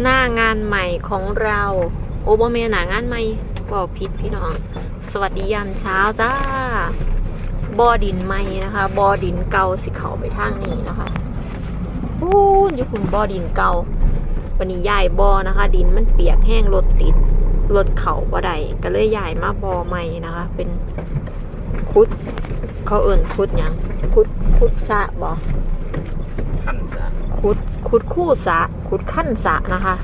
หน้างานใหม่ของเราโอโบเมหนางานใหม่บอกพิษพี่น้อง สวัสดียามเช้าจ้าบอดินใหม่นะคะ บอดินเก่าสิเขาไปทางนี้นะคะอู้ยอยู่คุณบอดินเก่าวันนี้ย้ายบอนะคะ ดินมันเปียกแห้งรถติดรถเขาบ่ได้ก็เลยย้ายมาบอใหม่นะคะ เป็นคุดเขาเอิ่นคุดยังคุดคุดสะบอ ขุดขุดคู่สะขุดขั้นสะนะคะ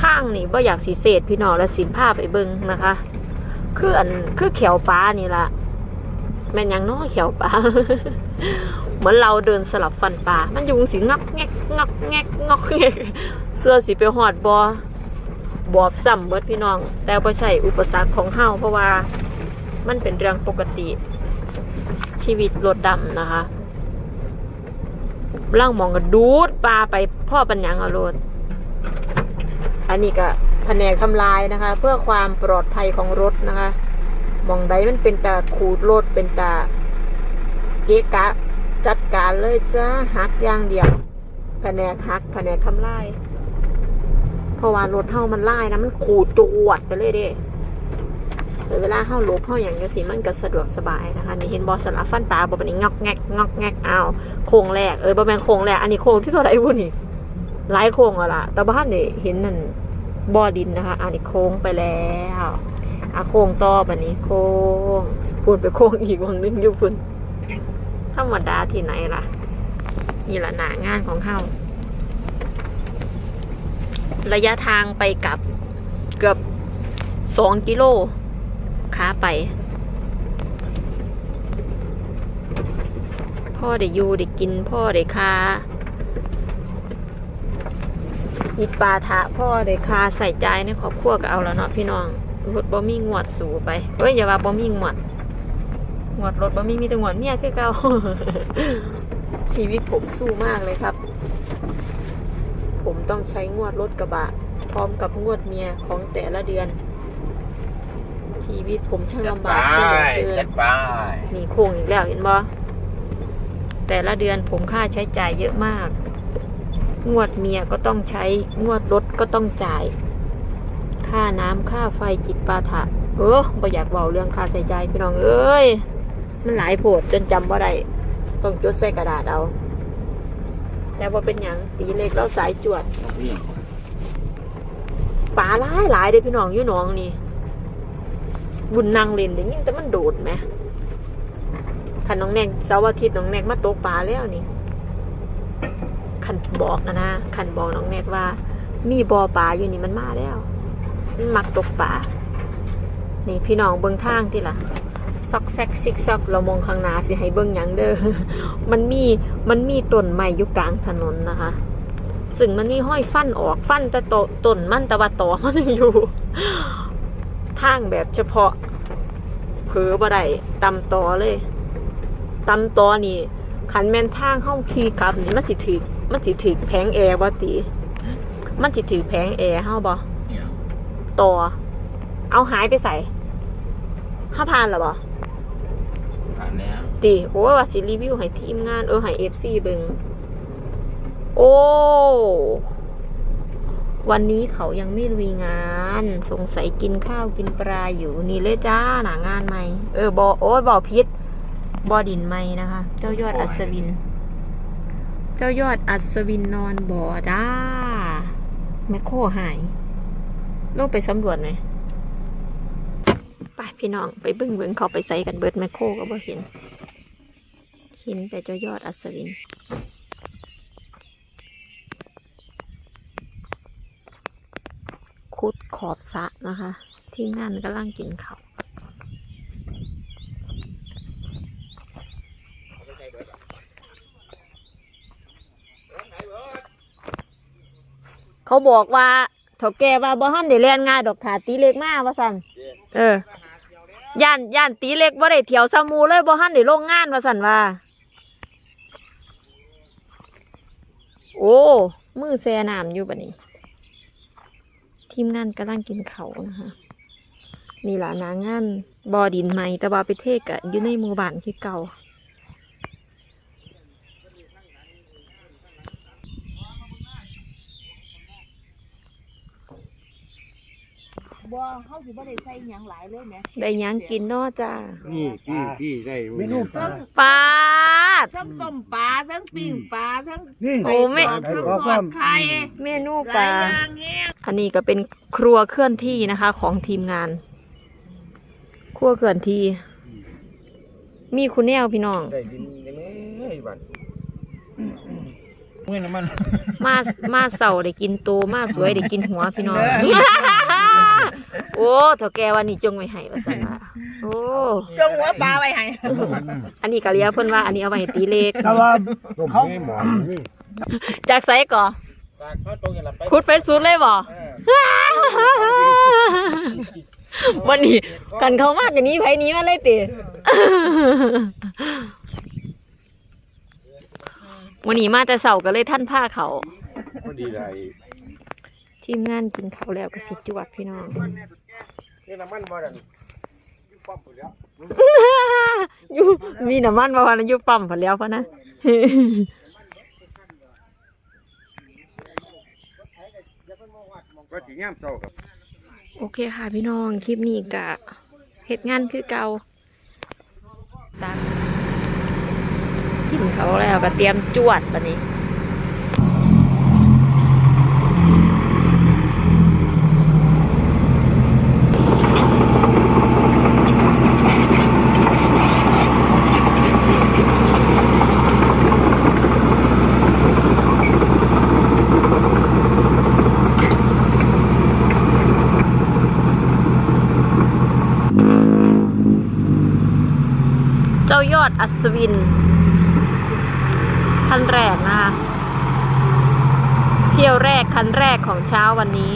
ทางนี่ว่าอยากสีเศษพี่น้องและสินผ้าไปเบิงนะคะ คืออันคือเขียวปลานี่ละแม่นยังน้อยเขียวปลาเหมือนเราเดินสลับฟันปลามันยุงสิงักแงกงักแงกงอกแงกเสื้อสิไปหอดบอบอบซ้ำเบิดพี่น้อง แต่บ่ใช่อุปสรรคของเฮาเพราะว่ามันเป็นเรื่องปกติชีวิตรถดำนะคะ ล่างมองก็ดูดปลาไปพ่อปัญญังเอาโลดอันนี้ก็แผนกทำลายนะคะ เพื่อความปลอดภัยของรถนะคะมองใดมันเป็นตาขูดรถเป็นตาเจ๊กะจัดการเลยจ้าหักอย่างเดียวแผนกหักแผนกทำลายเพราะว่ารถเฮามันไล่นะมันขูดจวดไปเลยเด้ เวลาเฮาหลบเฮาอย่างเงี้สิมันก็สะดวกสบายนะคะนี่เห็นบอสลับฟันปลาบอเป็นงอกแงกงอกแงกเอาโค้งแรกเออบ่แม่นโค้งแรกอันนี้โค้งที่เท่าไหร่วุ้นี่หลายโค้งอะล่ะแต่บ้านนี่เห็นนั่นบ่อดินนะคะ อันนี้โค้งไปแล้วอะโค้งต่อบัดนี้โค้งพูดไปโค้งอีกวังนึงอยู่พุ่นธรรมดาที่ไหนล่ะนี่ละหนางานของเขาระยะทางไปกับเกือบสองกิโล ขาไป พ่อได้อยู่ได้กินพ่อได้คาจิตปาทะพ่อได้คาใส่ใจในครอบครัวก็เอาแล้วเนาะพี่น้องรถบ่มีงวดสูไปเอ้ยอย่าว่าบ่มีงวดงวดรถบ่มีมีแต่งวดเมียคือเก่าชีวิตผมสู้มากเลยครับ ผมต้องใช้งวดรถกระบะ พร้อมกับงวดเมียของแต่ละเดือน ชีวิตผมช่างจัดลำไปบากเสียเหลือเกิจันดไปมีโค้งอีกแล้วเห็นบ่แต่ละเดือนผมค่าใช้จ่ายเยอะมาก งวดเมียก็ต้องใช้ งวดรถก็ต้องจ่าย ค่าน้ำค่าไฟจิตปาถะเออบ่อยากเบาเรื่องค่าใช้จ่ายพี่น้องเอ้ย มันหลายโพดจนจำว่าได้ ต้องจดใส่กระดาษเอาแต่ว่าเป็นอย่างตีเล็กแล้วสายจวดนี่ปลาหลายหลายเลยพี่น้องอยู่หนองนี่ บุญนางเล่นได้ยินแต่มันโดดไหมขันน้องแนกเสาร์อาทิตย์น้องแนกมาตกปลาแล้วนี่ขันบอกนะนะขันบอกน้องแนกว่า มีบ่อปลาอยู่นี่มันมาแล้วมันมักตกปลานี่พี่น้องเบิ้งทางที่ล่ะซอกแซกซิกซอกเรามองข้างหน้าสิให้เบิ้งยังเด้อมันมีมันมีต้นไม้อยู่กลางถนนนะคะซึ่งมันมีห้อยฟันออกฟันแต่ต้นมันแต่ว่าตอมันอยู่ ทางแบบเฉพาะเผลอบ่ได้ตำตอเลยตำตอนี่ขันแมนทางเข้าขี่กลับนี่มันสิถือมันสิถือแผงแอร์บ่ตีมันสิถือแผงแอร์เฮาบ่เนี่ยต่อเอาหายไปใส่ห้าพันหรอบ่ผ่านแล้วตีโอ้ยว่าสิรีวิวให้ทีมงานเออให้เอฟซีเบิงโอ้ วันนี้เขายังไม่ลุยงาน สงสัยกินข้าวกินปลาอยู่นี่เลยจ้าหนางานใหมเออบอโอ้ยบอพิษบอดินใหม่นะคะ เจ้ายอดอัศวิน เจ้ายอดอัศวินนอนบ่อจ้าแมคโครหายลงไปสำรวจหน่อยไปพี่น้องไปบึ้งเบึ้งเขาไปใส่กันเบิดแมคโครก็บ่เห็น เห็นแต่เจ้ายอดอัศวิน คุดขอบสะนะคะ ทีมงานกำลังกินเขาเขาบอกว่าเถาแกว่าบ่ฮันได้เรียนง่ายดอกถาตีเล็กมากว่าสันเออย่านย่านตีเล็กบ่ได้เที่ยวซามูเลยบ่ฮันได้ลงงานว่าสันว่า โอ้ มือแซ่น้ำอยู่บัดนี้ ทีมงานกำลังกินเขาวนะคะนี่ล่ะหนางานบอดินใหม่แต่ว่าไปเทกอะอยู่ในหมู่บ้านที่เก่าบ่เฮาสิบ่ได้ใส่หยังหลายเลยแหมได้หยังกินเนาะจ้านี่พี่พี่ได้เมนูปลา ปาด ทั้งต้มปลาทั้งปิ้งปลาทั้งนี่ โอ้ไม่ใส่กรอกทั้งทอดไข่ เมนูหปลา ลายอย่างแฮง อันนี้ก็เป็นครัวเคลื่อนที่นะคะของทีมงาน ครัวเคลื่อนที่ มีคุณแนวพี่น้อง ได้ดินยังไงบัดเมื่อน้ำมันมามาเสาได้กินโตมาสวยได้กินหัวพี่น้อง โอ้เถ่าแกวันนี้จงไว้ให้ว่าซั่นว่าโอ้ จงหัวปลาไว้ให้อันนี้ก็เรียกเพิ่นว่าอันนี้เอาไว้ให้ตีเลขแต่ว่าต้มเขาให้หมอนนี่จากไสก่อ จากเขาตรงอย่างละไปคุดเฟซซูดเลยบ่เออวันนี้กันเขามากกันนี้ไผหนี้มาเลยติวันนี้มาแต่เสาก็เลยท่านผ้าเขา พอดีไรทีมงานกินเขาวแล้วก็สิจวดพี่น้อง นี่น้ำมันบ่ดันปั๊มไปแล้วอยู่มีน้ำมันมาวันนั้นอยู่ปั๊มพอแล้วพะนะ ก็สีงามเศร้าครับโอเคค่ะพี่น้องคลิปนี้กะเหตุงานคือเก่าตักกินเขาแล้วก็เตรียมจวดตอนนี้ เจ้ายอดอัศวินคันแรกนะคะเที่ยวแรกคันแรกของเช้าวันนี้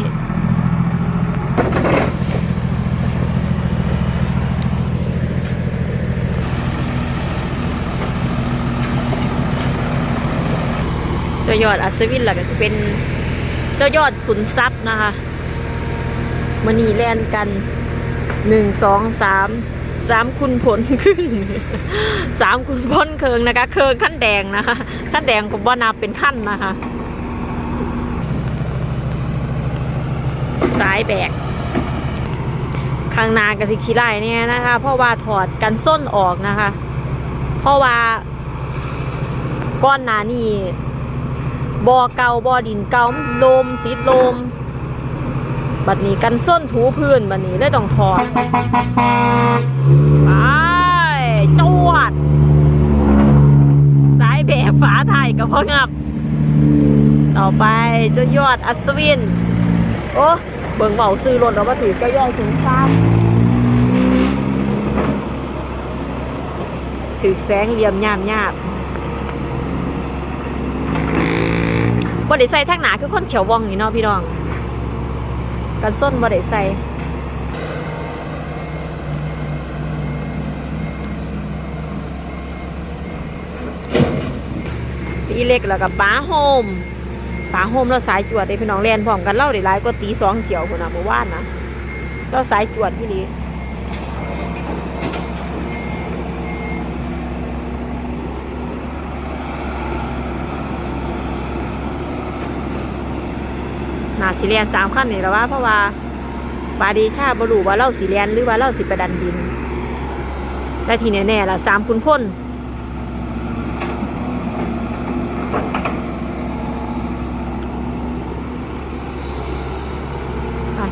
เจ้ายอดอัศวินหลักก็จะเป็นเจ้ายอดขุนทรัพย์นะคะมันนีแลนกันหนึ่งสองสาม สามคุณผลขึ้นสามคุณพ้นเคิงนะคะ เคิงขั้นแดงนะคะขั้นแดงผมว่านับเป็นขั้นนะคะ สายแบกข้างนากับสิขี้ไล่เนี่ยนะคะ เพราะว่าถอดกันส้นออกนะคะ เพราะว่าก้อนหนานี่บ่อเก่าบ่อดินเก่าลมติดลม บัดนี้กันส้นถูพื้นบัดนี้ได้ต้องถอดไปจวด สายแบกฝาไทยกับพ่องับ ต่อไปจนยอดอัศวิน โอ้เบิ่งเบาซื้อรถเรามาถือก็ย่อยถึงซ้ำถือแสงเหลี่ยมยามยาบบ่ได้ใส่ทั้งหนาคือคนเขียวว่องนี่เนาะพี่น้อง กันส้นบ่ได้ใส่ตีเล็กแล้วกับป้าโฮมป้าโฮมเราสายจวดได้พี่น้องเรียนพร้อมกันเล่าได้หลายก็ตีสองเจียวคนน่ะเมื่อวานนะเราสายจวดที่นี่ นาสีเรียนสามขั้นนี่แล้วว่าเพราะว่าปาดีชาบรูว่าเล่าสีเรียนหรือว่าเล่าสิประดันดินแต่ทีแน่ๆละสามคุณพ่น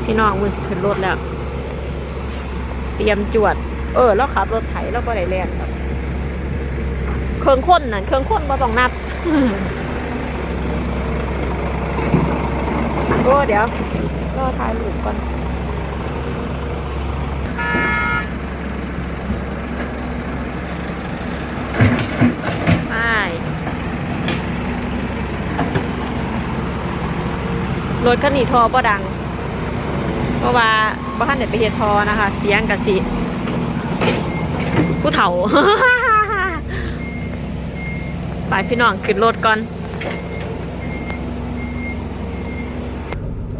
พี่น้องมือสิขึ้นรถแล้ว เตรียมจวด เออ แล้วขับรถไถแล้วก็ได้แล่นครับเครื่องค้นน่ะเครื่องค้นบ่ต้องนับ โอ้เดี๋ยวก็ถ่ายรูปก่อนไปรถคันนี้ทอบ่ดัง เพราะว่าบ้านเด็ไปเฮ็ดทอนะคะ เสียงกะสิผู้เฒ่า ไปพี่น้องขึ้นรถก่อน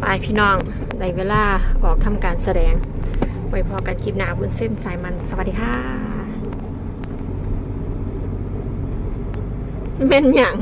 ไป พี่น้องในเวลาออกทำการแสดงไว้พอกันคลิปหน้าบุญเส้นสายมันสวัสดีค่ะแม่นหยัง